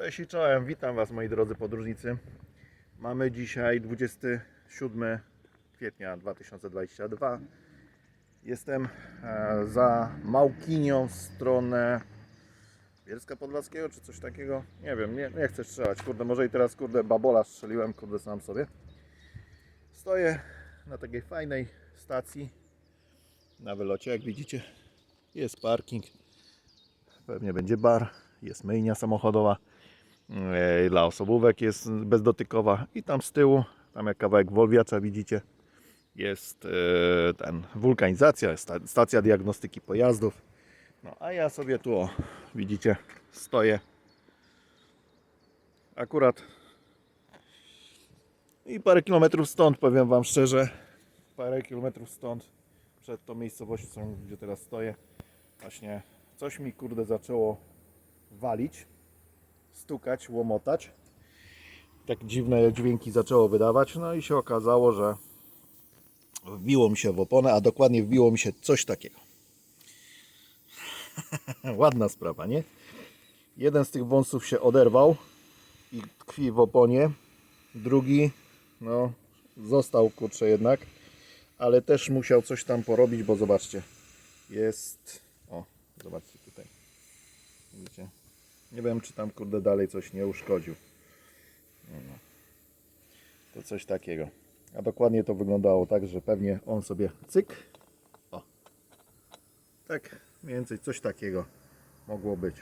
Cześć i czołem, witam Was moi drodzy podróżnicy. Mamy dzisiaj 27 kwietnia 2022. Jestem e, za Małkinią w stronę Bielska Podlaskiego czy coś takiego. Nie wiem, nie, nie chcę strzelać. Kurde, może i teraz kurde babola strzeliłem, kurde sam sobie. Stoję na takiej fajnej stacji na wylocie, jak widzicie. Jest parking, pewnie będzie bar, jest myjnia samochodowa. Dla osobówek jest bezdotykowa i tam z tyłu, tam jak kawałek Wolwiacza widzicie, jest e, ten wulkanizacja, sta- stacja diagnostyki pojazdów. No a ja sobie tu, o, widzicie, stoję. Akurat i parę kilometrów stąd, powiem Wam szczerze, parę kilometrów stąd, przed tą miejscowością, gdzie teraz stoję, właśnie coś mi kurde zaczęło walić stukać, łomotać. Tak dziwne dźwięki zaczęło wydawać. No i się okazało, że wbiło mi się w oponę, a dokładnie wbiło mi się coś takiego. Ładna sprawa, nie? Jeden z tych wąsów się oderwał i tkwi w oponie. Drugi, no, został kurczę jednak, ale też musiał coś tam porobić, bo zobaczcie, jest. O, zobaczcie tutaj. Widzicie? Nie wiem, czy tam kurde dalej coś nie uszkodził. No, no. To coś takiego. A dokładnie to wyglądało tak, że pewnie on sobie cyk. O. Tak, mniej więcej coś takiego mogło być.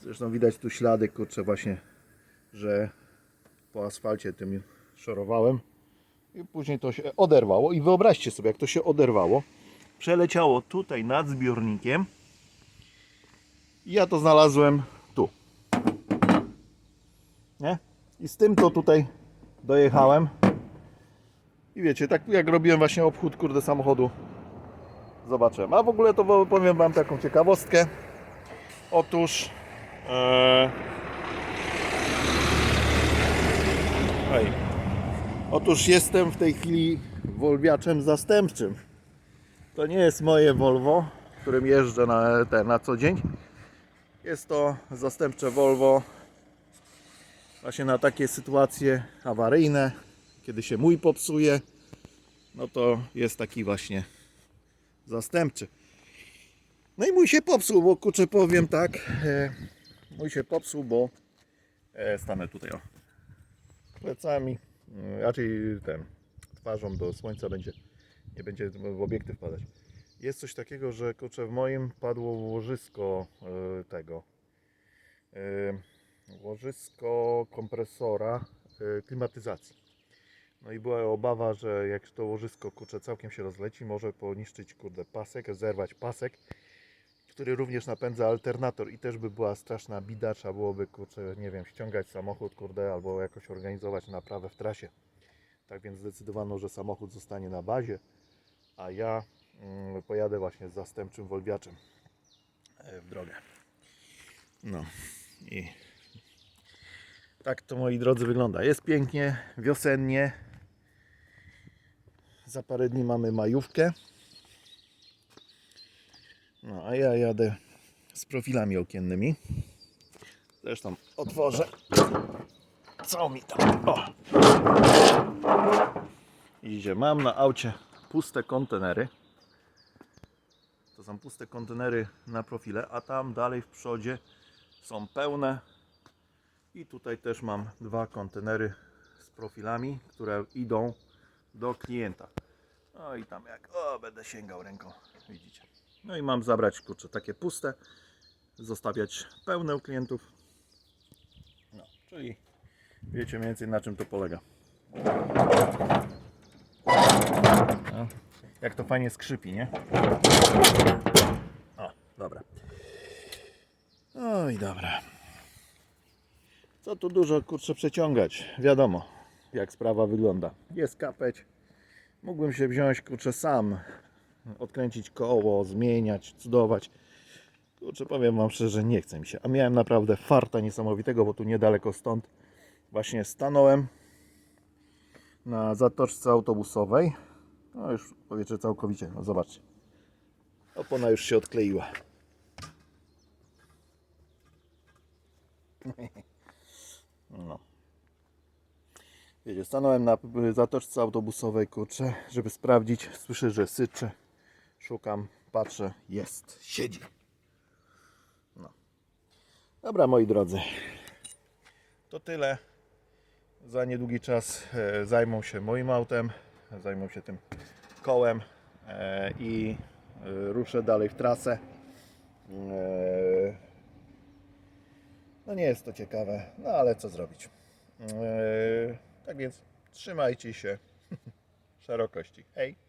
Zresztą widać tu ślady, kurczę, właśnie, że po asfalcie tym szorowałem. I później to się oderwało. I wyobraźcie sobie, jak to się oderwało. Przeleciało tutaj nad zbiornikiem. I ja to znalazłem tu. Nie? I z tym to tutaj dojechałem. I wiecie, tak jak robiłem właśnie obchód kurde samochodu. Zobaczyłem. A w ogóle to powiem Wam taką ciekawostkę. Otóż e... Ej. Otóż jestem w tej chwili wolwiaczem zastępczym. To nie jest moje Volvo, którym jeżdżę na, na co dzień. Jest to zastępcze Volvo właśnie na takie sytuacje awaryjne, kiedy się mój popsuje, no to jest taki właśnie zastępczy. No i mój się popsuł, bo kurczę powiem tak, e, mój się popsuł, bo e, stanę tutaj o, plecami, raczej ten, twarzą do słońca będzie, nie będzie w obiektyw padać. Jest coś takiego, że kurczę w moim padło łożysko e, tego e, łożysko kompresora e, klimatyzacji. No i była obawa, że jak to łożysko kurczę całkiem się rozleci, może poniszczyć kurde pasek, zerwać pasek, który również napędza alternator i też by była straszna bida, trzeba byłoby kurczę, nie wiem, ściągać samochód kurde albo jakoś organizować naprawę w trasie. Tak więc zdecydowano, że samochód zostanie na bazie, a ja pojadę właśnie z zastępczym wolwiaczem e, w drogę. No i tak to moi drodzy wygląda. Jest pięknie, wiosennie. Za parę dni mamy majówkę. No a ja jadę z profilami okiennymi. Zresztą otworzę. Co mi tam? O! Idzie, mam na aucie puste kontenery. Są puste kontenery na profile, a tam dalej w przodzie są pełne. I tutaj też mam dwa kontenery z profilami, które idą do klienta. No i tam jak, o, będę sięgał ręką, widzicie. No i mam zabrać, kurczę, takie puste, zostawiać pełne u klientów. No, czyli wiecie mniej więcej na czym to polega. No, jak to fajnie skrzypi, nie? O, dobra. Oj, dobra. Co tu dużo kurczę przeciągać? Wiadomo, jak sprawa wygląda. Jest kapeć. Mógłbym się wziąć kurczę sam, odkręcić koło, zmieniać, cudować. Kurczę, powiem Wam szczerze, nie chce mi się. A miałem naprawdę farta niesamowitego, bo tu niedaleko stąd właśnie stanąłem na zatoczce autobusowej. No już powiecie całkowicie, no zobaczcie. Opona już się odkleiła. No. Wiecie, stanąłem na zatoczce autobusowej, kurczę, żeby sprawdzić. Słyszę, że syczy. Szukam, patrzę, jest, siedzi. No. Dobra, moi drodzy. To tyle. Za niedługi czas e, zajmą się moim autem, zajmą się tym kołem e, i e, ruszę dalej w trasę. No nie jest to ciekawe, no ale co zrobić. E, tak więc trzymajcie się szerokości. Hej!